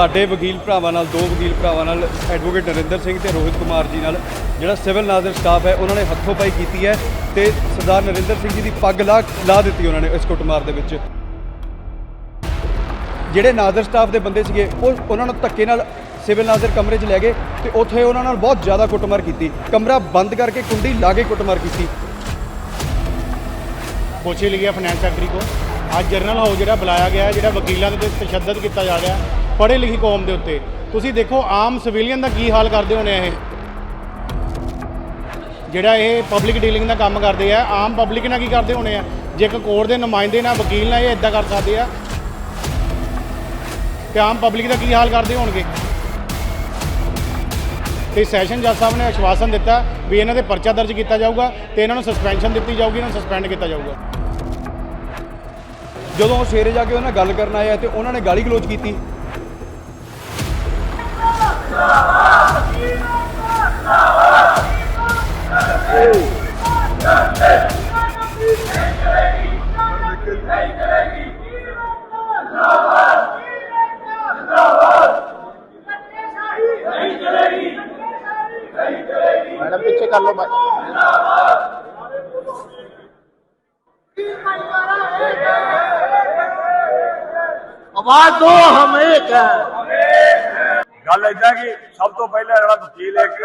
ਸਾਡੇ ਵਕੀਲ ਭਰਾਵਾਂ ਨਾਲ, ਦੋ ਵਕੀਲ ਭਰਾਵਾਂ ਨਾਲ ਐਡਵੋਕੇਟ ਨਰਿੰਦਰ ਸਿੰਘ ਤੇ ਰੋਹਿਤ ਕੁਮਾਰ ਜੀ ਨਾਲ, ਜਿਹੜਾ ਸਿਵਲ ਨਾਜ਼ਰ ਸਟਾਫ ਹੈ, ਉਹਨਾਂ ਨੇ ਹੱਥੋਂ ਪਾਈ ਕੀਤੀ ਹੈ ਤੇ ਸਰਦਾਰ ਨਰਿੰਦਰ ਸਿੰਘ ਜੀ ਦੀ ਪੱਗ ਲਾ ਲਾ ਦਿੱਤੀ ਉਹਨਾਂ ਨੇ ਇਸ ਕੁੱਟਮਾਰ ਦੇ ਵਿੱਚ। ਜਿਹੜੇ ਨਾਜ਼ਰ ਸਟਾਫ ਦੇ ਬੰਦੇ ਸੀਗੇ, ਉਹ ਉਹਨਾਂ ਨੂੰ ਧੱਕੇ ਨਾਲ ਸਿਵਲ ਨਾਜ਼ਰ ਕਮਰੇ 'ਚ ਲੈ ਗਏ ਤੇ ਉੱਥੇ ਉਹਨਾਂ ਨਾਲ ਬਹੁਤ ਜ਼ਿਆਦਾ ਕੁੱਟਮਾਰ ਕੀਤੀ। ਕਮਰਾ ਬੰਦ ਕਰਕੇ ਕੁੰਡੀ ਲਾ ਕੇ ਕੁੱਟਮਾਰ ਕੀਤੀ। ਪੁੱਛ ਹੀ ਲਿਆ ਫਾਈਨੈਂਸ ਸੈਕਟਰੀ ਕੋ ਅੱਜ ਜਰਨਲ ਹਾਊਸ ਜਿਹੜਾ ਬੁਲਾਇਆ ਗਿਆ, ਜਿਹੜਾ ਵਕੀਲਾਂ ਦੇ ਤਸ਼ੱਦਦ ਕੀਤਾ ਜਾ ਰਿਹਾ ਪੜ੍ਹੇ ਲਿਖੀ ਕੌਮ ਦੇ ਉੱਤੇ। ਤੁਸੀਂ ਦੇਖੋ, ਆਮ ਸਿਵਿਲੀਅਨ ਦਾ ਕੀ ਹਾਲ ਕਰਦੇ ਹੋਣੇ ਇਹ? ਜਿਹੜਾ ਇਹ ਪਬਲਿਕ ਡੀਲਿੰਗ ਦਾ ਕੰਮ ਕਰਦੇ ਆ, ਆਮ ਪਬਲਿਕ ਨਾਲ ਕੀ ਕਰਦੇ ਹੋਣੇ ਆ? ਜੇ ਇੱਕ ਕੋਰਟ ਦੇ ਨੁਮਾਇੰਦੇ ਨਾਲ ਵਕੀਲ ਨਾਲ ਇਹ ਇਦਾਂ ਕਰ ਸਕਦੇ ਆ, ਤੇ ਆਮ ਪਬਲਿਕ ਦਾ ਕੀ ਹਾਲ ਕਰਦੇ ਹੋਣਗੇ? ਤੇ ਸੈਸ਼ਨ ਜੱਜ ਸਾਹਿਬ ਨੇ ਆਸ਼ਵਾਸਨ ਦਿੱਤਾ ਵੀ ਇਹਨਾਂ ਦੇ ਪਰਚਾ ਦਰਜ ਕੀਤਾ ਜਾਊਗਾ ਤੇ ਇਹਨਾਂ ਨੂੰ ਸਸਪੈਂਸ਼ਨ ਦਿੱਤੀ ਜਾਊਗੀ, ਇਹਨਾਂ ਨੂੰ ਸਸਪੈਂਡ ਕੀਤਾ ਜਾਊਗਾ। ਜਦੋਂ ਉਹ ਸਵੇਰੇ ਜਾ ਕੇ ਉਹਨਾਂ ਨਾਲ ਗੱਲ ਕਰਨ ਆਇਆ ਤੇ ਉਹਨਾਂ ਨੇ ਗਾਲੀ ਗਲੋਚ ਕੀਤੀ ਮੈਡਮ ਪਿੱਛੇ ਕਰ ਲਓ ਆਵਾਜ਼ ਦੋ ਹਮ ਇੱਕ ਹੈ ਗੱਲ ਏਦਾਂ ਕਿ ਸਭ ਤੋਂ ਪਹਿਲਾਂ ਜਿਹੜਾ ਵਕੀਲ ਇੱਕ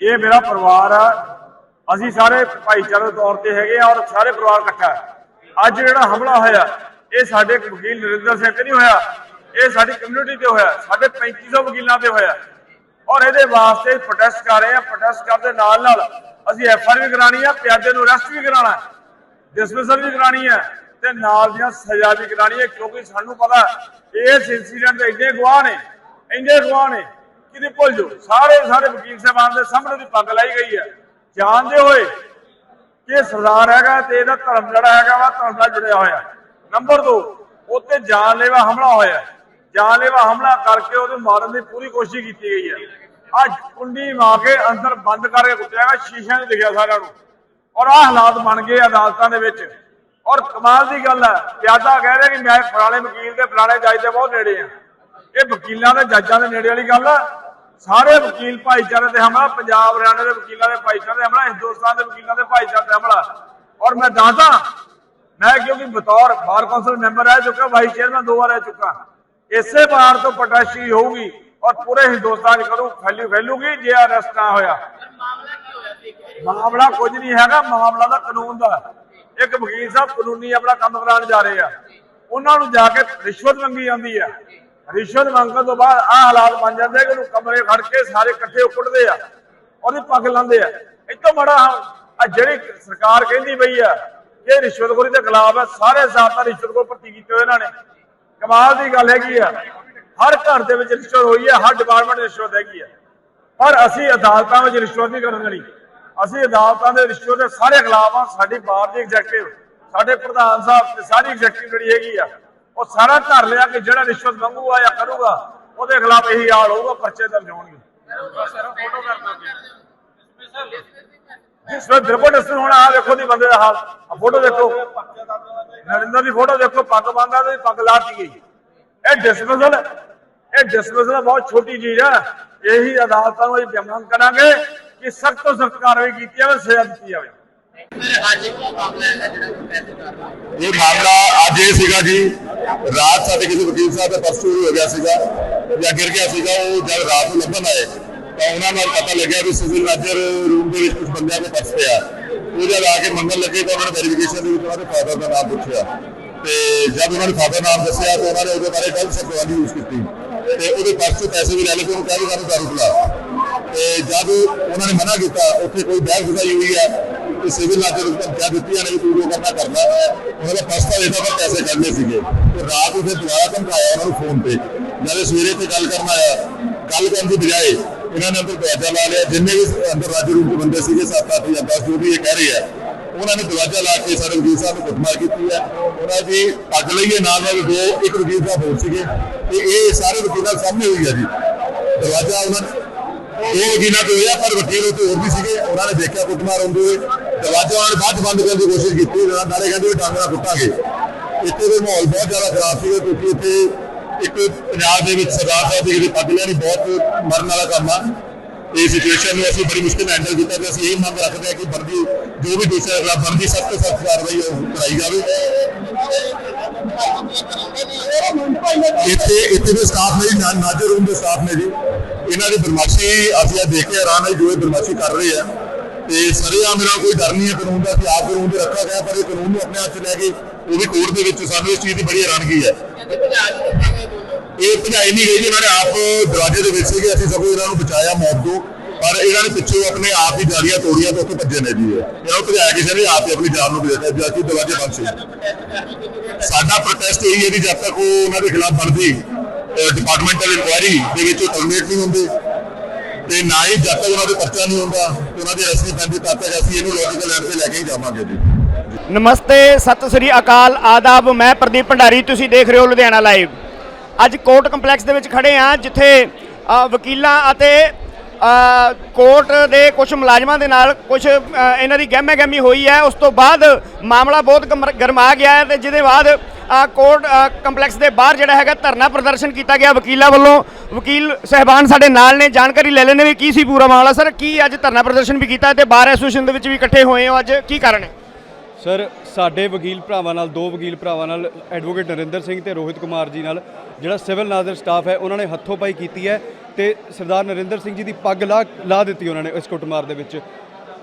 ਇਹ ਮੇਰਾ ਪਰਿਵਾਰ ਆ। ਅਸੀਂ ਸਾਰੇ ਭਾਈਚਾਰੇ ਤੌਰ ਤੇ ਹੈਗੇ ਆ ਔਰ ਸਾਰੇ ਪਰਿਵਾਰ ਇਕੱਠਾ ਅੱਜ ਜਿਹੜਾ ਹਮਲਾ ਹੋਇਆ, ਇਹ ਸਾਡੇ ਵਕੀਲ ਨਰਿੰਦਰ ਸਿੰਘ ਤੇ ਨਹੀਂ ਹੋਇਆ। ਇਹ ਸਾਡੀ ਕਮਿਊਨਿਟੀ ਤੇ ਹੋਇਆ। ਸਾਡੇ 3500 ਵਕੀਲਾਂ ਤੇ ਹੋਇਆ। ਔਰ ਇਹਦੇ ਵਾਸਤੇ ਪ੍ਰੋਟੈਸਟ ਕਰ ਰਹੇ ਆ ਪ੍ਰੋਟੈਸਟ ਕਰਨ ਦੇ ਨਾਲ ਨਾਲ ਅਸੀਂ ਐਫ ਆਰ ਵੀ ਕਰਾਣੀ ਆ, ਪਿਆਦੇ ਨੂੰ ਅਰੈਸਟ ਵੀ ਕਰਾਣਾ ਡਿਸਮਿਸਲ ਵੀ ਕਰਾਣੀ ਹੈ ਤੇ ਨਾਲ ਦੀਆਂ ਸਜ਼ਾ ਵੀ ਕਰਾਣੀ ਹੈ, ਕਿਉਂਕਿ ਸਾਨੂੰ ਪਤਾ ਇਸ ਇਨਸੀਡੈਂਟ ਦੇ ਇੰਨੇ ਗਵਾਹ ਨੇ, ਇੰਨੇ ਗਵਾਹ ਨੇ ਕਿਤੇ ਭੁੱਲ ਜਾਓ? ਸਾਰੇ ਸਾਰੇ ਵਕੀਲ ਸਾਹਿਬਾਨ ਦੇ ਸਾਹਮਣੇ ਦੀ ਪੱਗ ਲਾਈ ਗਈ ਹੈ। ਜਾਣਦੇ ਹੋਏ ਕਿ ਸਰਦਾਰ ਹੈਗਾ ਤੇ ਇਹਦਾ ਧਰਮ ਜਿਹੜਾ ਹੈਗਾ ਵਾ, ਧਰਮ ਨਾਲ ਜੁੜਿਆ ਹੋਇਆ ਨੰਬਰ 2 ਉੱਤੇ ਜਾਨਲੇਵਾ ਹਮਲਾ ਹੋਇਆ ਜਾਨਲੇਵਾ ਹਮਲਾ ਕਰਕੇ ਉਹਨੂੰ ਮਾਰਨ ਦੀ ਪੂਰੀ ਕੋਸ਼ਿਸ਼ ਕੀਤੀ ਗਈ ਹੈ। ਅੱਜ ਕੁੰਡੀ ਮਾਰ ਕੇ ਅੰਦਰ ਬੰਦ ਕਰਕੇ ਕੁੱਟਿਆ ਗਿਆ ਸ਼ੀਸ਼ਿਆਂ 'ਚ ਲਿਖਿਆ ਸਾਰਿਆਂ ਨੂੰ। ਔਰ ਆਹ ਹਾਲਾਤ ਬਣ ਗਏ ਅਦਾਲਤਾਂ ਦੇ ਵਿੱਚ। ਔਰ ਕਮਾਲ ਦੀ ਗੱਲ ਹੈ ਪਿਆਦਾ ਕਹਿ ਰਿਹਾ ਕਿ ਮੈਂ ਫਲਾਣੇ ਵਕੀਲ ਤੇ ਫਲਾਣੇ ਜੱਜ ਦੇ ਬਹੁਤ ਨੇੜੇ ਆ ਇਹ ਵਕੀਲਾਂ ਦੇ, ਜੱਜਾਂ ਦੇ ਨੇੜੇ ਵਾਲੀ ਗੱਲ ਆ ਸਾਰੇ ਵਕੀਲ ਭਾਈਚਾਰੇ ਤੇ ਹਮਲਾ, ਪੰਜਾਬ ਹਰਿਆਣਾ ਦੇ ਵਕੀਲਾਂ ਦੇ ਭਾਈਚਾਰੇ ਤੇ ਹਮਲਾ, ਹਿੰਦੁਸਤਾਨ ਦੇ ਵਕੀਲਾਂ ਦੇ ਭਾਈਚਾਰੇ ਤੇ ਹਮਲਾ। ਔਰ ਮੈਂ ਦੱਸਦਾ, ਮੈਂ ਕਿਉਂਕਿ ਬਤੌਰ ਬਾਰ ਕੌਂਸਲ ਮੈਂਬਰ ਰਹਿ ਚੁੱਕਾ, ਵਾਈਸ ਚੇਅਰਮੈਨ ਦੋ ਵਾਰ ਰਹਿ ਚੁੱਕਾ। ਇਸੇ ਵਾਰ ਤੋਂ ਪ੍ਰੋਟੈਸਟ ਹੋਊਗੀ ਔਰ ਪੂਰੇ ਹਿੰਦੁਸਤਾਨ ਕਰੂ ਫੈਲੂ ਫੈਲੂਗੀ ਜੇ ਅਰੈਸਟ ਨਾ ਹੋਇਆ। ਮਾਮਲਾ ਕੁਝ ਨਹੀਂ ਹੈਗਾ, ਮਾਮਲਾ ਦਾ ਕਾਨੂੰਨ ਦਾ ਇੱਕ ਵਕੀਲ ਸਾਹਿਬ ਕਾਨੂੰਨੀ ਆਪਣਾ ਕੰਮ ਕਰਾਉਣ ਜਾ ਰਹੇ ਆ। ਉਹਨਾਂ ਨੂੰ ਜਾ ਕੇ ਰਿਸ਼ਵਤ ਮੰਗੀ ਜਾਂਦੀ ਆ। ਰਿਸ਼ਵਤ ਮੰਗਣ ਤੋਂ ਬਾਅਦ ਆਹ ਹਾਲਾਤ ਬਣ ਜਾਂਦੇ ਕਿ ਉਹਨੂੰ ਕਮਰੇ ਖੜ ਕੇ ਸਾਰੇ ਇਕੱਠੇ ਉੱਕੜਦੇ ਆ, ਉਹਦੀ ਪੱਗ ਲਾਉਂਦੇ ਆ। ਇਤੋਂ ਬੜਾ ਆ ਜਿਹੜੀ ਸਰਕਾਰ ਕਹਿੰਦੀ ਪਈ ਆ ਇਹ ਰਿਸ਼ਵਤਖੋਰੀ ਦੇ ਖਿਲਾਫ ਹੈ ਸਾਰੇ ਜ਼ਾਬਤਾ ਰਿਸ਼ਵਤਖੋਰ ਭਰਤੀ ਕੀਤੇ ਹੋਏ ਇਹਨਾਂ ਨੇ। ਕਮਾਲ ਦੀ ਗੱਲ ਹੈਗੀ ਆ। ਹਰ ਘਰ ਦੇ ਵਿੱਚ ਰਿਸ਼ਵਤ ਹੋਈ ਹੈ ਹਰ ਡਿਪਾਰਟਮੈਂਟ ਰਿਸ਼ਵਤ ਹੈਗੀ ਆ। ਪਰ ਅਸੀਂ ਅਦਾਲਤਾਂ ਵਿੱਚ ਰਿਸ਼ਵਤ ਨਹੀਂ ਕਰਨ ਦੇਣੀ। ਅਸੀਂ ਅਦਾਲਤਾਂ ਦੇ ਰਿਸ਼ਵਤ ਦੇ ਸਾਰੇ ਖਿਲਾਫ ਆ ਸਾਡੀ ਬਾਰ ਦੀ ਐਗਜ਼ੈਕਟਿਵ ਸਾਡੇ ਪ੍ਰਧਾਨ ਸਾਹਿਬ ਤੇ ਸਾਰੀ ਐਗਜ਼ੈਕਟਿਵ ਜਿਹੜੀ ਹੈਗੀ ਆ, ਉਹ ਸਾਰਾ ਧਰ ਲਿਆ ਕਿ ਜਿਹੜਾ ਰਿਸ਼ਵਤ ਮੰਗੂਗਾ ਜਾਂ ਕਰੂਗਾ, ਉਹਦੇ ਖਿਲਾਫ ਇਹੀ ਹਾਲ ਹੋਊਗਾ, ਪਰਚੇ ਦਰਜ ਹੋਣਗੇ। ਜਿਸ ਵੇਲੇ ਬਿਲਕੁਲ ਇਸ ਹੋਣਾ ਆ ਦੇਖੋ ਦੀ ਬੰਦੇ ਦਾ ਹਾਲ ਆ ਫੋਟੋ ਦੇਖੋ। ਨਰਿੰਦਰ ਦੀ ਫੋਟੋ ਦੇਖੋ, ਪੱਗ ਬੰਦਾ ਤੇ ਪੱਗ ਲਾਤੀ ਗਈ। ਇਹ ਡਿਸਮਿਸਲ ਇਹ ਡਿਸਮਿਸਲ ਬਹੁਤ ਛੋਟੀ ਚੀਜ਼ ਆ। ਇਹੀ ਅਦਾਲਤਾਂ ਨੂੰ ਅਸੀਂ ਮੰਗ ਕਰਾਂਗੇ। ਕਿ ਸਖਤ ਤੋਂ ਸਖਤ ਕਾਰਵਾਈ ਕੀਤੀ ਜਾਵੇ, ਸਜ਼ਾ ਦਿੱਤੀ ਜਾਵੇ। ਇਹ ਮਾਮਲਾ ਅੱਜ ਇਹ ਸੀਗਾ ਜੀ, ਰਾਤ ਸਾਡੇ ਕਿਸੇ ਵਕੀਲ ਸਾਹਿਬ ਦਾ ਪਰਸ ਚੋਰੀ ਹੋ ਗਿਆ ਸੀਗਾ, ਜਾਂ ਗਿਰ ਗਿਆ ਸੀਗਾ, ਉਹ ਜਦ ਰਾਤ ਨੂੰ ਲੱਭਣ ਆਏ, ਤਾਂ ਉਹਨਾਂ ਨਾਲ ਪਤਾ ਲੱਗਿਆ ਵੀ ਸਿਵਲ ਰਾਜਰ ਰੂਮ ਦੇ ਵਿੱਚ ਕੁਝ ਬੰਦਿਆਂ ਦੇ ਪਰਸ ਪਿਆ ਉਹ ਜਦ ਆ ਕੇ ਮੰਗਣ ਲੱਗੇ ਤਾਂ ਉਹਨਾਂ ਨੇ ਵੈਰੀਫਿਕੇਸ਼ਨ ਦੇ ਵਿੱਚ ਉਹਨਾਂ ਦੇ ਫਾਦਰ ਦਾ ਨਾਮ ਪੁੱਛਿਆ। ਤੇ ਜਦ ਉਹਨਾਂ ਨੇ ਫਾਦਰ ਨਾਮ ਦੱਸਿਆ, ਤਾਂ ਉਹਨਾਂ ਨੇ ਉਹਦੇ ਬਾਰੇ ਗਲਤ ਸ਼ਬਦਾਵਲੀ ਯੂਜ਼ ਕੀਤੀ। ਤੇ ਉਹਦੇ ਪਰਸ ਤੋਂ ਪੈਸੇ ਵੀ ਲੈ ਲਏ ਤੇ ਉਹਨੂੰ ਕਹਿ ਵੀ ਸਾਨੂੰ ਦਾਰੂ ਪਿਲਾ। ਤੇ ਜਦ ਉਹਨਾਂ ਨੇ ਮਨਾ ਕੀਤਾ, ਉੱਥੇ ਕੋਈ ਬਹਿਸ ਬੁਝਾਈ ਹੋਈ ਹੈ ਤੇ ਸਿਵਲ ਲਾਜਰ ਨੂੰ ਧਮਕੀਆਂ ਦਿੱਤੀਆਂ ਨੇ ਵੀ ਤੂੰ ਜੋ ਕਰਨਾ ਕਰਨਾ ਉਹਨਾਂ ਦਾ ਪਰਸ ਤਾਂ ਇਹਦਾ ਪਰ ਪੈਸੇ ਕੱਢਨੇ ਸੀਗੇ। ਤੇ ਰਾਤ ਉਹਦੇ ਦੁਬਾਰਾ ਧਮਕਾਇਆ ਉਹਨਾਂ ਨੂੰ ਫੋਨ ਤੇ। ਜਦ ਸਵੇਰੇ ਤੇ ਗੱਲ ਕਰਨ ਆਇਆ। ਗੱਲ ਕਰਨ ਦੀ ਬਜਾਏ ਇਹਨਾਂ ਨੇ ਅੰਦਰ ਦਰਵਾਜ਼ਾ ਲਾ ਲਿਆ। ਜਿੰਨੇ ਵੀ ਅੰਦਰ ਰਾਜੂ ਰੂਮ ਦੇ ਬੰਦੇ ਸੀਗੇ 7-8 ਜਾਂ 10 ਜੋ ਵੀ ਇਹ ਕਹਿ ਰਹੇ ਆ, ਉਹਨਾਂ ਨੇ ਦਰਵਾਜ਼ਾ ਲਾ ਕੇ ਸਾਡੇ ਵਕੀਲ ਸਾਹਿਬ ਨੂੰ ਕੁੱਟਮਾਰ ਕੀਤੀ ਹੈ। ਉਹਨਾਂ ਦੀ ਪੱਗ ਲਈਏ ਨਾਲ ਨਾਲ ਦੋ, ਇੱਕ ਵਕੀਲ ਸਾਹਿਬ ਹੋਰ ਸੀਗੇ। ਤੇ ਇਹ ਸਾਰੇ ਵਕੀਲਾਂ ਸਾਹਮਣੇ ਹੋਈ ਹੈ ਜੀ। ਦਰਵਾਜ਼ਾ ਉਹਨਾਂ ਇਹ ਵਕੀਲਾਂ ਤੇ ਹੋਇਆ ਪਰ ਵਕੀਲ ਉੱਤੇ ਹੋਰ ਵੀ ਸੀਗੇ ਉਹਨਾਂ ਨੇ ਦੇਖਿਆ ਕੁੱਟਮਾਰ ਹੁੰਦੇ ਹੋਏ ਦਰਵਾਜ਼ਾ ਉਹਨਾਂ ਨੇ ਬਾਅਦ 'ਚ ਬੰਦ ਕਰਨ ਦੀ ਕੋਸ਼ਿਸ਼ ਕੀਤੀ ਨਾਲ ਨਾਲੇ ਕਹਿੰਦੇ ਵੀ ਡਾਂਗਰਾ ਕੁੱਟਾਂਗੇ। ਇੱਥੇ ਦੇ ਮਾਹੌਲ ਬਹੁਤ ਜ਼ਿਆਦਾ ਖਰਾਬ ਸੀਗਾ ਕਿਉਂਕਿ ਇੱਥੇ ਇੱਕ ਪੰਜਾਬ ਦੇ ਵਿੱਚ ਸਰਦਾਰ ਸਾਹਿਬ ਦੀ ਜਿਹੜੀ ਪੱਗ ਲੈਣੀ ਬਹੁਤ ਮਰਨ ਵਾਲਾ ਕੰਮ ਆ। ਇਹ ਸਿਚੁਏਸ਼ਨ ਨੂੰ ਅਸੀਂ ਬੜੀ ਮੁਸ਼ਕਿਲ ਨਾਲ ਹੈਂਡਲ ਕੀਤਾ ਤੇ ਅਸੀਂ ਇਹ ਮੰਗ ਰੱਖਦੇ ਹਾਂ ਕਿ ਬਣਦੀ ਜੋ ਵੀ ਦੋਸ਼ੀਆਂ ਦੇ ਖਿਲਾਫ ਬਣਦੀ ਸਖਤ ਤੋਂ ਸਖਤ ਕਾਰਵਾਈ ਉਹ ਕਰਾਈ ਜਾਵੇ। ਇੱਥੇ ਇੱਥੇ ਦੇ ਸਟਾਫ ਨੇ ਜੀ, ਨਾ- ਨਾਜ਼ਰ ਰੂਮ ਦੇ ਸਟਾਫ ਨੇ ਜੀ। ਇਹਨਾਂ ਦੀ ਬਦਮਾਸ਼ੀ ਅਸੀਂ ਆ ਦੇਖ ਕੇ ਹੈਰਾਨ ਹੈ ਜੋ ਇਹ ਬਦਮਾਸ਼ੀ ਕਰ ਰਹੇ ਆ ਤੇ ਸਰੇਆਮ ਮੇਰਾ ਕੋਈ ਡਰ ਨਹੀਂ ਹੈ ਕਾਨੂੰਨ ਦਾ ਕਿ ਆਪ ਕਾਨੂੰਨ ਦੇ ਰੱਖਾ ਗਿਆ, ਪਰ ਇਹ ਕਾਨੂੰਨ ਨੂੰ ਆਪਣੇ ਹੱਥ 'ਚ ਲੈ ਕੇ ਉਹ ਵੀ ਕੋਰਟ ਦੇ ਵਿੱਚ ਸਾਨੂੰ ਇਸ ਚੀਜ਼ ਦੀ ਬੜੀ ਹੈਰਾਨਗੀ ਹੈ। ਇਹ ਭਜਾਈ ਨਹੀਂ ਗਈ ਜੀ, ਇਹਨਾਂ ਨੇ ਆਪ ਦਰਵਾਜ਼ੇ ਦੇ ਵਿੱਚ ਸੀਗੇ, ਅਸੀਂ ਸਗੋਂ ਇਹਨਾਂ ਨੂੰ ਬਚਾਇਆ ਮੌਤ ਤੋਂ, ਪਰ ਇਹਨਾਂ ਨੇ ਪਿੱਛੋਂ ਆਪਣੇ ਆਪ ਹੀ ਜਾਲੀਆਂ ਤੋੜੀਆਂ ਤੇ ਉੱਥੇ ਭੱਜੇ ਨੇ ਜੀ ਇਹ। ਇਹਨਾਂ ਭਜਾਇਆ ਕਿਸੇ ਨੇ, ਆਪ ਹੀ ਆਪਣੀ ਜਾਨ ਨੂੰ ਬਚਾਇਆ ਜਦ ਕਿ ਦਰਵਾਜ਼ੇ ਬੰਦ ਸੀ। ਸਾਡਾ ਪ੍ਰੋਟੈਸਟ ਇਹ ਹੈ ਜੀ, ਜਦ ਤੱਕ ਉਹ ਉਹਨਾਂ ਦੇ ਖਿਲਾਫ ਬਣਦੀ। ਡਿਪਾਰਟਮੈਂਟਲ ਇਨਕੁਆਇਰੀ ਦੇ ਵਿੱਚ ਟਰਮੀਨੇਟ ਨਹੀਂ ਹੁੰਦੇ। ਤੇ ਨਾ ਹੀ ਜਦ ਤੱਕ ਉਹਨਾਂ ਦੇ ਪਰਚਾ ਨਹੀਂ ਹੁੰਦਾ, ਤੇ ਉਹਨਾਂ ਦੀ ਅਰੈਸਟ ਪੈਂਦੀ ਤਦ ਤੱਕ ਅਸੀਂ ਇਹਨੂੰ ਲੋਜੀਕਲ ਲੈਣ ਤੇ ਲੈ ਕੇ ਹੀ ਜਾਵਾਂਗੇ ਜੀ। ਨਮਸਤੇ, ਸਤਿ ਸ੍ਰੀ ਅਕਾਲ, ਆਦਾਬ, ਮੈਂ ਪ੍ਰਦੀਪ ਭੰਡਾਰੀ, ਤੁਸੀਂ ਦੇਖ ਰਹੇ ਹੋ ਲੁਧਿਆਣਾ ਲਾਈਵ ਅੱਜ ਕੋਰਟ ਕੰਪਲੈਕਸ ਦੇ ਵਿੱਚ ਖੜੇ ਆ ਜਿੱਥੇ ਵਕੀਲਾਂ ਅਤੇ ਕੋਰਟ ਦੇ ਕੁਝ ਮੁਲਾਜ਼ਮਾਂ ਦੇ ਨਾਲ ਕੁਝ ਇਹਨਾਂ ਦੀ ਗਹਿਮੇ ਗਹਿਮੀ ਹੋਈ ਹੈ। ਉਸ ਤੋਂ ਬਾਅਦ ਮਾਮਲਾ ਬਹੁਤ ਗਰਮਾ ਗਿਆ ਹੈ ਤੇ ਜਿਹਦੇ ਬਾਅਦ ਕੋਰਟ ਕੰਪਲੈਕਸ ਦੇ ਬਾਹਰ ਜਿਹੜਾ ਹੈਗਾ ਧਰਨਾ ਪ੍ਰਦਰਸ਼ਨ ਕੀਤਾ ਗਿਆ ਵਕੀਲਾਂ ਵੱਲੋਂ। ਵਕੀਲ ਸਹਿਬਾਨ ਸਾਡੇ ਨਾਲ ਨੇ, ਜਾਣਕਾਰੀ ਲੈ ਲੈਣੇ ਵੀ ਕੀ ਸੀ ਪੂਰਾ ਮਾਮਲਾ। ਸਰ, ਕੀ ਅੱਜ ਧਰਨਾ ਪ੍ਰਦਰਸ਼ਨ ਵੀ ਕੀਤਾ ਤੇ ਬਾਰ ਐਸੋਸੀਏਸ਼ਨ ਦੇ ਵਿੱਚ ਵੀ ਇਕੱਠੇ ਹੋਏ ਹੋ ਅੱਜ? ਕੀ ਕਾਰਨ ਹੈ? ਸਰ, ਸਾਡੇ ਵਕੀਲ ਭਰਾਵਾਂ ਨਾਲ, ਦੋ ਵਕੀਲ ਭਰਾਵਾਂ ਨਾਲ, ਐਡਵੋਕੇਟ ਨਰਿੰਦਰ ਸਿੰਘ ਤੇ ਰੋਹਿਤ ਕੁਮਾਰ ਜੀ ਨਾਲ, ਜਿਹੜਾ ਸਿਵਲ ਨਾਜ਼ਰ ਸਟਾਫ ਹੈ, ਉਹਨਾਂ ਨੇ ਹੱਥੋਂ ਪਾਈ ਕੀਤੀ ਹੈ ਤੇ ਸਰਦਾਰ ਨਰਿੰਦਰ ਸਿੰਘ ਜੀ ਦੀ ਪੱਗ ਲਾ ਲਾ ਦਿੱਤੀ ਉਹਨਾਂ ਨੇ ਇਸ ਕੁੱਟਮਾਰ ਦੇ ਵਿੱਚ।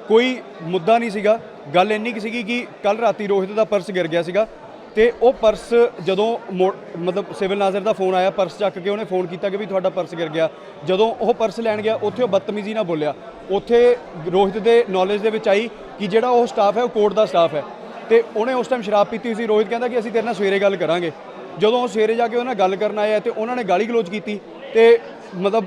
ਕੋਈ ਮੁੱਦਾ ਨਹੀਂ ਸੀਗਾ। ਗੱਲ ਇੰਨੀ ਕਿ ਸੀਗੀ ਕਿ ਕੱਲ ਰਾਤੀ ਰੋਹਿਤ ਦਾ ਪਰਸ ਗਿਰ ਗਿਆ ਸੀਗਾ। ਤੇ ਉਹ ਪਰਸ ਜਦੋਂ ਮੋ- ਮਤਲਬ ਸਿਵਲ ਨਾਜ਼ਰ ਦਾ ਫੋਨ ਆਇਆ, ਪਰਸ ਚੱਕ ਕੇ ਉਹਨੇ ਫੋਨ ਕੀਤਾ ਕਿ ਵੀ ਤੁਹਾਡਾ ਪਰਸ ਗਿਰ ਗਿਆ। ਜਦੋਂ ਉਹ ਪਰਸ ਲੈਣ ਗਿਆ, ਉੱਥੇ ਉਹ ਬਦਤਮੀਜ਼ੀ ਨਾਲ ਬੋਲਿਆ। ਉੱਥੇ ਰੋਹਿਤ ਦੇ ਨੌਲੇਜ ਦੇ ਵਿੱਚ ਆਈ ਕਿ ਜਿਹੜਾ ਉਹ ਸਟਾਫ ਹੈ, ਉਹ ਕੋਰਟ ਦਾ ਸਟਾਫ ਹੈ। ਤੇ ਉਹਨੇ ਉਸ ਟਾਈਮ ਸ਼ਰਾਬ ਪੀਤੀ ਹੋਈ ਸੀ। ਰੋਹਿਤ ਕਹਿੰਦਾ ਕਿ ਅਸੀਂ ਤੇਰੇ ਨਾਲ ਸਵੇਰੇ ਗੱਲ ਕਰਾਂਗੇ। ਜਦੋਂ ਉਹ ਸਵੇਰੇ ਜਾ ਕੇ ਉਹਨਾਂ ਨਾਲ ਗੱਲ ਕਰਨ ਆਇਆ ਆ ਤੇ ਉਹਨਾਂ ਨੇ ਗਾਲੀ ਗਲੋਚ ਕੀਤੀ ਤੇ ਮਤਲਬ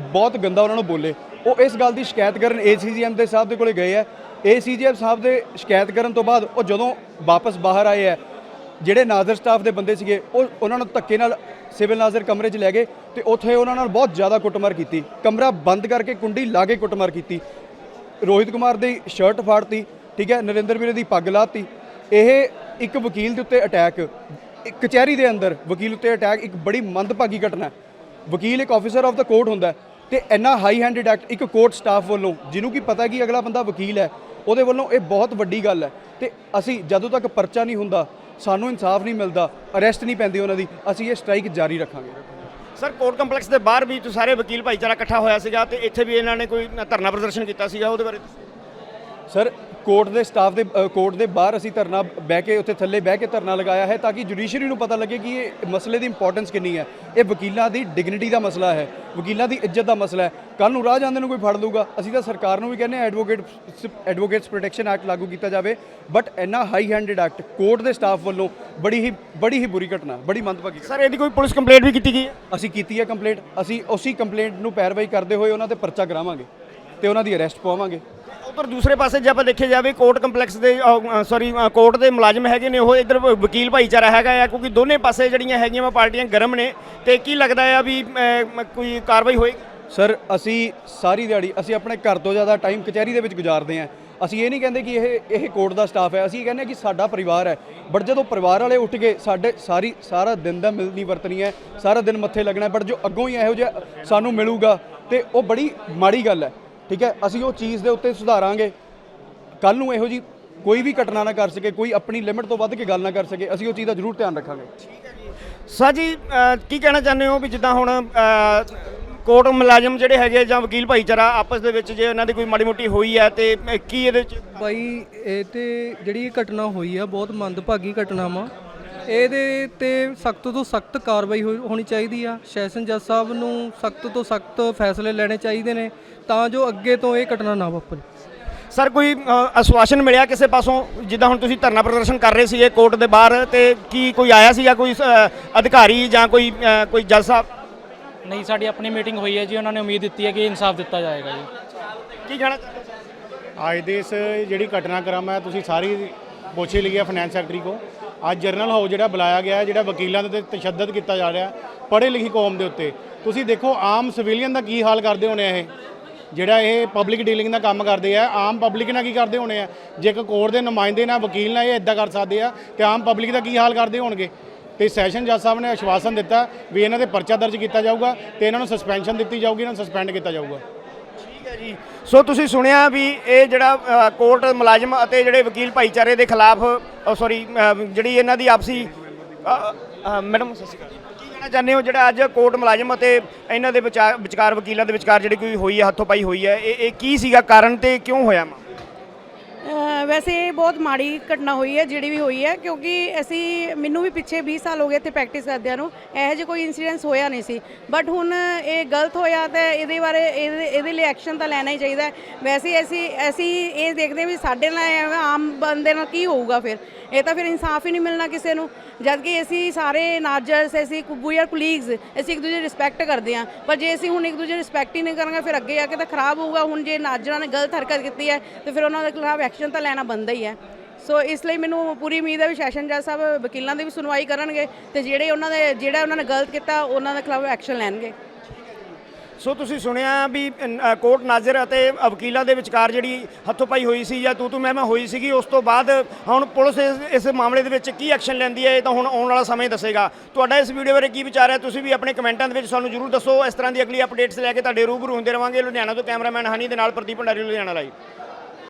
ਬਹੁਤ ਗੰਦਾ ਉਹਨਾਂ ਨੂੰ ਬੋਲੇ। ਉਹ ਇਸ ਗੱਲ ਦੀ ਸ਼ਿਕਾਇਤ ਕਰਨ ਏਸੀਜੀਐਮ ਦੇ ਸਾਹਿਬ ਦੇ ਕੋਲੇ ਗਏ ਆ ਏਸੀਜੀਐਮ ਸਾਹਿਬ ਦੇ ਸ਼ਿਕਾਇਤ ਕਰਨ ਤੋਂ ਬਾਅਦ ਉਹ ਜਦੋਂ ਵਾਪਸ ਬਾਹਰ ਆਏ ਆ ਜਿਹੜੇ ਨਾਜ਼ਰ ਸਟਾਫ ਦੇ ਬੰਦੇ ਸੀਗੇ, ਉਹ ਉਹਨਾਂ ਨੂੰ ਧੱਕੇ ਨਾਲ ਸਿਵਲ ਨਾਜ਼ਰ ਕਮਰੇ 'ਚ ਲੈ ਗਏ ਤੇ ਉੱਥੇ ਉਹਨਾਂ ਨਾਲ ਬਹੁਤ ਜ਼ਿਆਦਾ ਕੁੱਟਮਾਰ ਕੀਤੀ। ਕਮਰਾ ਬੰਦ ਕਰਕੇ ਕੁੰਡੀ ਲਾ ਕੇ ਕੁੱਟਮਾਰ ਕੀਤੀ। ਰੋਹਿਤ ਕੁਮਾਰ ਦੀ ਸ਼ਰਟ ਫਾੜਤੀ, ਠੀਕ ਹੈ, ਨਰਿੰਦਰ ਵੀਰੇ ਦੀ ਪੱਗ ਲਾਤੀ। ਇਹ ਇੱਕ ਵਕੀਲ ਦੇ ਉੱਤੇ ਅਟੈਕ ਕਚਹਿਰੀ ਦੇ ਅੰਦਰ ਵਕੀਲ ਉੱਤੇ ਅਟੈਕ, ਇੱਕ ਬੜੀ ਮੰਦਭਾਗੀ ਘਟਨਾ। ਹੈ ਵਕੀਲ ਇੱਕ ਆਫੀਸਰ ਆਫ ਦਾ ਕੋਰਟ ਹੁੰਦਾ ਹੈ ਤੇ ਇੰਨਾ ਹਾਈ ਹੈਂਡਡ ਐਕਟ ਇੱਕ ਕੋਰਟ ਸਟਾਫ ਵੱਲੋਂ, ਜਿਹਨੂੰ ਕੀ ਪਤਾ ਕਿ ਅਗਲਾ ਬੰਦਾ ਵਕੀਲ ਹੈ, ਉਹਦੇ ਵੱਲੋਂ ਇਹ ਬਹੁਤ ਵੱਡੀ ਗੱਲ ਹੈ। ਤੇ ਅਸੀਂ ਜਦੋਂ ਤੱਕ ਪਰਚਾ ਨਹੀਂ ਹੁੰਦਾ ਸਾਨੂੰ ਇਨਸਾਫ ਨਹੀਂ ਮਿਲਦਾ ਅਰੈਸਟ ਨਹੀਂ ਪੈਂਦੀ ਉਹਨਾਂ ਦੀ ਅਸੀਂ ਇਹ ਸਟ੍ਰਾਈਕ ਜਾਰੀ ਰੱਖਾਂਗੇ। ਸਰ ਕੋਰਟ ਕੰਪਲੈਕਸ ਦੇ ਬਾਹਰ ਵੀ ਸਾਰੇ ਵਕੀਲ ਭਾਈਚਾਰਾ ਇਕੱਠਾ ਹੋਇਆ ਸੀਗਾ ਤੇ ਇੱਥੇ ਵੀ ਇਹਨਾਂ ਨੇ ਕੋਈ ਧਰਨਾ ਪ੍ਰਦਰਸ਼ਨ ਕੀਤਾ ਸੀਗਾ ਉਹਦੇ ਬਾਰੇ ਸਰ ਕੋਰਟ ਦੇ ਸਟਾਫ ਦੇ ਕੋਰਟ ਦੇ ਬਾਹਰ ਅਸੀਂ ਧਰਨਾ ਬਹਿ ਕੇ ਉੱਥੇ ਥੱਲੇ ਬਹਿ ਕੇ ਧਰਨਾ ਲਗਾਇਆ ਹੈ ਤਾਂ ਕਿ ਜੁਡੀਸ਼ਰੀ ਨੂੰ ਪਤਾ ਲੱਗੇ ਕਿ ਇਹ ਮਸਲੇ ਦੀ ਇੰਪੋਰਟੈਂਸ ਕਿੰਨੀ ਹੈ। ਇਹ ਵਕੀਲਾਂ ਦੀ ਡਿਗਨਿਟੀ ਦਾ ਮਸਲਾ ਹੈ ਵਕੀਲਾਂ ਦੀ ਇੱਜ਼ਤ ਦਾ ਮਸਲਾ ਹੈ। ਕੱਲ ਨੂੰ ਰਾਹ ਜਾਂਦੇ ਨੂੰ ਕੋਈ ਫੜ ਲੂਗਾ ਅਸੀਂ ਤਾਂ ਸਰਕਾਰ ਨੂੰ ਵੀ ਕਹਿੰਦੇ ਐਡਵੋਕੇਟ ਐਡਵੋਕੇਟਸ ਪ੍ਰੋਟੈਕਸ਼ਨ ਐਕਟ ਲਾਗੂ ਕੀਤਾ ਜਾਵੇ। ਬਟ ਇੰਨਾ ਹਾਈ ਹੈਂਡਡ ਐਕਟ ਕੋਰਟ ਦੇ ਸਟਾਫ ਵੱਲੋਂ ਬੜੀ ਹੀ ਬੜੀ ਹੀ ਬੁਰੀ ਘਟਨਾ ਬੜੀ ਮੰਦਭਾਗੀ। ਸਰ ਇਹਦੀ ਕੋਈ ਪੁਲਿਸ ਕੰਪਲੇਂਟ ਵੀ ਕੀਤੀ ਗਈ ਹੈ? ਅਸੀਂ ਕੀਤੀ ਹੈ ਕੰਪਲੇਂਟ ਅਸੀਂ ਉਸੇ ਕੰਪਲੇਂਟ ਨੂੰ ਪੈਰਵਾਈ ਕਰਦੇ ਹੋਏ ਉਹਨਾਂ ਤੇ ਪਰਚਾ ਕਰਾਵਾਂਗੇ। ਤੇ ਉਹਨਾਂ ਦੀ ਅਰੈਸਟ ਪਵਾਵਾਂਗੇ। ਉਧਰ ਦੂਸਰੇ ਪਾਸੇ ਜੇ ਆਪਾਂ ਦੇਖਿਆ ਜਾਵੇ ਕੋਰਟ ਕੰਪਲੈਕਸ ਦੇ ਸੌਰੀ ਕੋਰਟ ਦੇ ਮੁਲਾਜ਼ਮ ਹੈਗੇ ਨੇ ਉਹ ਇਧਰ ਵਕੀਲ ਭਾਈਚਾਰਾ ਹੈਗਾ ਆ ਕਿਉਂਕਿ ਦੋਨੇ ਪਾਸੇ ਜਿਹੜੀਆਂ ਹੈਗੀਆਂ ਵਾ ਪਾਰਟੀਆਂ ਗਰਮ ਨੇ। ਤੇ ਕੀ ਲੱਗਦਾ ਆ ਵੀ ਕੋਈ ਕਾਰਵਾਈ ਹੋਏਗੀ? ਸਰ ਅਸੀਂ ਸਾਰੀ ਦਿਹਾੜੀ ਅਸੀਂ ਆਪਣੇ ਘਰ ਤੋਂ ਜ਼ਿਆਦਾ ਟਾਈਮ ਕਚਹਿਰੀ ਦੇ ਵਿੱਚ ਗੁਜ਼ਾਰਦੇ ਹਾਂ। ਅਸੀਂ ਇਹ ਨਹੀਂ ਕਹਿੰਦੇ ਕਿ ਇਹ ਇਹ ਕੋਰਟ ਦਾ ਸਟਾਫ ਹੈ। ਅਸੀਂ ਇਹ ਕਹਿੰਦੇ ਕਿ ਸਾਡਾ ਪਰਿਵਾਰ ਹੈ। ਬਟ ਜਦੋਂ ਪਰਿਵਾਰ ਵਾਲੇ ਉੱਠ ਕੇ ਸਾਡੇ ਸਾਰੀ ਸਾਰਾ ਦਿਨ ਦਾ ਮਿਲਣੀ ਵਰਤਣੀ ਹੈ ਸਾਰਾ ਦਿਨ ਮੱਥੇ ਲੱਗਣਾ ਬਟ ਜੋ ਅੱਗੋਂ ਹੀ ਇਹੋ ਜਿਹਾ ਸਾਨੂੰ ਮਿਲੂਗਾ ਤੇ ਉਹ ਬੜੀ ਮਾੜੀ ਗੱਲ ਹੈ। ਠੀਕ ਹੈ? ਅਸੀਂ ਉਹ ਚੀਜ਼ ਦੇ ਉੱਤੇ ਸੁਧਾਰਾਂਗੇ। ਕੱਲ ਨੂੰ ਇਹੋ ਜੀ ਕੋਈ ਵੀ ਘਟਨਾ ਨਾ ਕਰ ਸਕੇ ਕੋਈ ਆਪਣੀ ਲਿਮਿਟ ਤੋਂ ਵੱਧ ਕੇ ਗੱਲ ਨਾ ਕਰ ਸਕੇ ਅਸੀਂ ਉਹ ਚੀਜ਼ ਦਾ ਜ਼ਰੂਰ ਧਿਆਨ ਰੱਖਾਂਗੇ। ਸਰ ਜੀ ਅਹ, ਕੀ ਕਹਿਣਾ ਚਾਹੁੰਦੇ ਹੋ ਵੀ ਜਿੱਦਾਂ ਹੁਣ ਅਹ, ਕੋਰਟ ਮੁਲਾਜ਼ਮ ਜਿਹੜੇ ਹੈਗੇ ਜਾਂ ਵਕੀਲ ਭਾਈਚਾਰਾ ਆਪਸ ਦੇ ਵਿੱਚ ਜੇ ਉਹਨਾਂ ਦੀ ਕੋਈ ਮਾੜੀ ਮੋਟੀ ਹੋਈ ਹੈ ਤੇ ਅਹ, ਕੀ ਇਹਦੇ ਵਿੱਚ ਭਾਈ ਇਹ ਤੇ ਜਿਹੜੀ ਇਹ ਘਟਨਾ ਹੋਈ ਆ ਬਹੁਤ ਮੰਦਭਾਗੀ ਘਟਨਾ ਵਾ। ਇਹਦੇ ਤੇ ਸਖਤ ਤੋਂ ਸਖਤ ਕਾਰਵਾਈ ਹੋਈ- ਹੋਣੀ ਚਾਹੀਦੀ ਆ। ਸੈਸ਼ਨ ਜੱਜ ਸਾਹਿਬ ਨੂੰ ਸਖਤ ਤੋਂ ਸਖਤ ਫੈਸਲੇ ਲੈਣੇ ਚਾਹੀਦੇ ਨੇ ਤਾਂ ਜੋ ਅੱਗੇ ਤੋਂ ਇਹ ਘਟਨਾ ਨਾ ਵਾਪਰੇ। ਸਰ ਕੋਈ ਅਹ, ਆਸ਼ਵਾਸਨ ਮਿਲਿਆ ਕਿਸੇ ਪਾਸੋਂ? ਜਿੱਦਾਂ ਹੁਣ ਤੁਸੀਂ ਧਰਨਾ ਪ੍ਰਦਰਸ਼ਨ ਕਰ ਰਹੇ ਸੀਗੇ ਕੋਰਟ ਦੇ ਬਾਹਰ ਤੇ ਕੀ ਕੋਈ ਆਇਆ ਸੀ ਜਾਂ ਕੋਈ ਅਧਿਕਾਰੀ ਜਾਂ ਕੋਈ ਕੋਈ ਜੱਜ ਸਾਹਿਬ? ਨਹੀਂ ਸਾਡੀ ਆਪਣੀ ਮੀਟਿੰਗ ਹੋਈ ਹੈ ਜੀ। ਉਹਨਾਂ ਨੇ ਉਮੀਦ ਦਿੱਤੀ ਹੈ ਕਿ ਇਨਸਾਫ ਦਿੱਤਾ ਜਾਏਗਾ ਜੀ। ਕੀ ਕਹਿਣਾ ਚਾਹੁੰਦੇ ਹੋ? ਅੱਜ ਦੇ ਇਸ ਜਿਹੜੀ ਘਟਨਾਕ੍ਰਮ ਹੈ ਤੁਸੀਂ ਸਾਰੀ ਪੁੱਛ ਹੀ ਲਈ ਹੈ ਫਾਈਨੈਂਸ ਸੈਕਟਰੀ ਕੋ ਅੱਜ ਜਰਨਲ ਹਾਊਸ ਜਿਹੜਾ ਬੁਲਾਇਆ ਗਿਆ ਹੈ, ਜਿਹੜਾ ਵਕੀਲਾਂ ਦੇ ਉੱਤੇ ਤਸ਼ੱਦਦ ਕੀਤਾ ਜਾ ਰਿਹਾ ਪੜ੍ਹੇ ਲਿਖੀ ਕੌਮ ਦੇ ਉੱਤੇ। ਤੁਸੀਂ ਦੇਖੋ, ਆਮ ਸਿਵਿਲੀਅਨ ਦਾ ਕੀ ਹਾਲ ਕਰਦੇ ਹੋਣੇ ਇਹ? ਜਿਹੜਾ ਇਹ ਪਬਲਿਕ ਡੀਲਿੰਗ ਦਾ ਕੰਮ ਕਰਦੇ ਆ, ਆਮ ਪਬਲਿਕ ਨਾਲ ਕੀ ਕਰਦੇ ਹੋਣੇ ਆ? ਜੇ ਇੱਕ ਕੋਰਟ ਦੇ ਨੁਮਾਇੰਦੇ ਨਾਲ ਵਕੀਲ ਨਾਲ ਇਹ ਇਦਾਂ ਕਰ ਸਕਦੇ ਆ ਤੇ ਆਮ ਪਬਲਿਕ ਦਾ ਕੀ ਹਾਲ ਕਰਦੇ ਹੋਣਗੇ? ਤੇ ਸੈਸ਼ਨ ਜੱਜ ਸਾਹਿਬ ਨੇ ਆਸ਼ਵਾਸਨ ਦਿੱਤਾ ਵੀ ਇਹਨਾਂ ਦੇ ਪਰਚਾ ਦਰਜ ਕੀਤਾ ਜਾਊਗਾ ਤੇ ਇਹਨਾਂ ਨੂੰ ਸਸਪੈਂਸ਼ਨ ਦਿੱਤੀ ਜਾਊਗੀ, ਇਹਨਾਂ ਨੂੰ ਸਸਪੈਂਡ ਕੀਤਾ ਜਾਊਗਾ। ਠੀਕ ਹੈ ਜੀ। ਸੋ ਤੁਸੀਂ ਸੁਣਿਆ ਵੀ ਇਹ ਜਿਹੜਾ ਅ, ਕੋਰਟ ਮੁਲਾਜ਼ਮ ਅਤੇ ਜਿਹੜੇ ਵਕੀਲ ਭਾਈਚਾਰੇ ਦੇ ਖਿਲਾਫ ਸੌਰੀ ਜਿਹੜੀ ਇਹਨਾਂ ਦੀ ਆਪਸੀ ਅ, ਅ, ਮੈਡਮ ਸਤਿ ਸ਼੍ਰੀ ਅਕਾਲ ਕੀ ਕਹਿਣਾ ਚਾਹੁੰਦੇ ਹੋ? ਜਿਹੜਾ ਅੱਜ ਕੋਰਟ ਮੁਲਾਜ਼ਮ ਅਤੇ ਇਹਨਾਂ ਦੇ ਵਿਚਾਰ ਵਿਚਕਾਰ ਵਕੀਲਾਂ ਦੇ ਵਿਚਕਾਰ ਜਿਹੜੀ ਕੋਈ ਹੋਈ ਹੈ ਹੱਥੋਂ ਪਾਈ ਹੋਈ ਹੈ ਇਹ ਇਹ ਕੀ ਸੀਗਾ ਕਾਰਨ ਤੇ ਕਿਉਂ ਹੋਇਆ ਮਾ ਅ, ਵੈਸੇ ਇਹ ਬਹੁਤ ਮਾੜੀ ਘਟਨਾ ਹੋਈ ਹੈ, ਜਿਹੜੀ ਵੀ ਹੋਈ ਹੈ, ਕਿਉਂਕਿ ਅਸੀਂ, ਮੈਨੂੰ ਵੀ ਪਿੱਛੇ 20 ਸਾਲ ਹੋ ਗਏ ਇੱਥੇ ਪ੍ਰੈਕਟਿਸ ਕਰਦਿਆਂ ਨੂੰ, ਇਹੋ ਜਿਹਾ ਕੋਈ ਇਨਸੀਡੈਂਸ ਹੋਇਆ ਨਹੀਂ ਸੀ। ਬਟ ਹੁਣ ਇਹ ਗਲਤ ਹੋਇਆ ਤਾਂ ਇਹਦੇ ਬਾਰੇ, ਇਹਦੇ ਇਹਦੇ ਲਈ ਐਕਸ਼ਨ ਤਾਂ ਲੈਣਾ ਹੀ ਚਾਹੀਦਾ ਵੈਸੇ ਅਸੀਂ ਅਸੀਂ ਇਹ ਦੇਖਦੇ ਹਾਂ ਵੀ ਸਾਡੇ ਨਾਲ ਐਵੇਂ ਆਮ ਬੰਦੇ ਨਾਲ ਕੀ ਹੋਊਗਾ ਫਿਰ? ਇਹ ਤਾਂ ਫਿਰ ਇਨਸਾਫ ਹੀ ਨਹੀਂ ਮਿਲਣਾ ਕਿਸੇ ਨੂੰ। ਜਦ ਕਿ ਅਸੀਂ ਸਾਰੇ ਨਾਜਰਸ, ਅਸੀਂ ਵੀ ਆਰ ਕੁਲੀਗਸ ਅਸੀਂ ਇੱਕ ਦੂਜੇ ਰਿਸਪੈਕਟ ਕਰਦੇ ਹਾਂ। ਪਰ ਜੇ ਅਸੀਂ ਹੁਣ ਇੱਕ ਦੂਜੇ ਰਿਸਪੈਕਟ ਹੀ ਨਹੀਂ ਕਰਾਂਗੇ, ਫਿਰ ਅੱਗੇ ਆ ਕੇ ਤਾਂ ਖਰਾਬ ਹੋਊਗਾ। ਹੁਣ ਜੇ ਨਾਜਰਾਂ ਨੇ ਗਲਤ ਹਰਕਤ ਕੀਤੀ ਹੈ, ਤੇ ਫਿਰ ਉਹਨਾਂ ਦੇ ਖਿਲਾਫ ਐਕਸ਼ਨ ਤਾਂ ਲੈਣਾ ਬਣਦਾ ਹੀ ਹੈ। ਸੋ ਇਸ ਲਈ ਮੈਨੂੰ ਪੂਰੀ ਉਮੀਦ ਹੈ ਵੀ ਸੈਸ਼ਨ ਜੱਜ ਸਾਹਿਬ ਵਕੀਲਾਂ ਦੀ ਵੀ ਸੁਣਵਾਈ ਕਰਨਗੇ ਤੇ ਜਿਹੜੇ ਉਹਨਾਂ ਦੇ ਜਿਹੜਾ ਉਹਨਾਂ ਨੇ ਗਲਤ ਕੀਤਾ ਉਹਨਾਂ ਦੇ ਖਿਲਾਫ ਐਕਸ਼ਨ ਲੈਣਗੇ। ਸੋ ਤੁਸੀਂ ਸੁਣਿਆ ਵੀ ਅ, ਕੋਰਟ ਨਾਜ਼ਰ ਅਤੇ ਵਕੀਲਾਂ ਦੇ ਵਿਚਕਾਰ ਜਿਹੜੀ ਹੱਥੋਂ-ਪਾਈ ਹੋਈ ਸੀ ਜਾਂ ਤੂੰ ਤੂੰ ਮੈਂ ਮੈਂ ਹੋਈ ਸੀਗੀ ਉਸ ਤੋਂ ਬਾਅਦ ਹੁਣ ਪੁਲਿਸ ਇਸ ਇਸ ਮਾਮਲੇ ਦੇ ਵਿੱਚ ਕੀ ਐਕਸ਼ਨ ਲੈਂਦੀ ਹੈ ਇਹ ਤਾਂ ਹੁਣ ਆਉਣ ਵਾਲਾ ਸਮਾਂ ਹੀ ਦੱਸੇਗਾ। ਤੁਹਾਡਾ ਇਸ ਵੀਡੀਓ ਬਾਰੇ ਕੀ ਵਿਚਾਰ ਹੈ? ਤੁਸੀਂ ਵੀ ਆਪਣੇ ਕਮੈਂਟਾਂ ਦੇ ਵਿੱਚ ਸਾਨੂੰ ਜਰੂਰ ਦੱਸੋ। ਇਸ ਤਰ੍ਹਾਂ ਦੀ ਅਗਲੀ ਅਪਡੇਟਸ ਲੈ ਕੇ ਤੁਹਾਡੇ ਰੂਬਰੂ ਹੁੰਦੇ ਰਵਾਂਗੇ। ਲੁਧਿਆਣਾ ਤੋਂ ਕੈਮਰਾਮੈਨ ਹਨੀ ਦੇ ਨਾਲ ਪ੍ਰਦੀਪ ਭੰਡਾਰੀ ਲੁਧਿਆਣਾ ਲਾਈਵ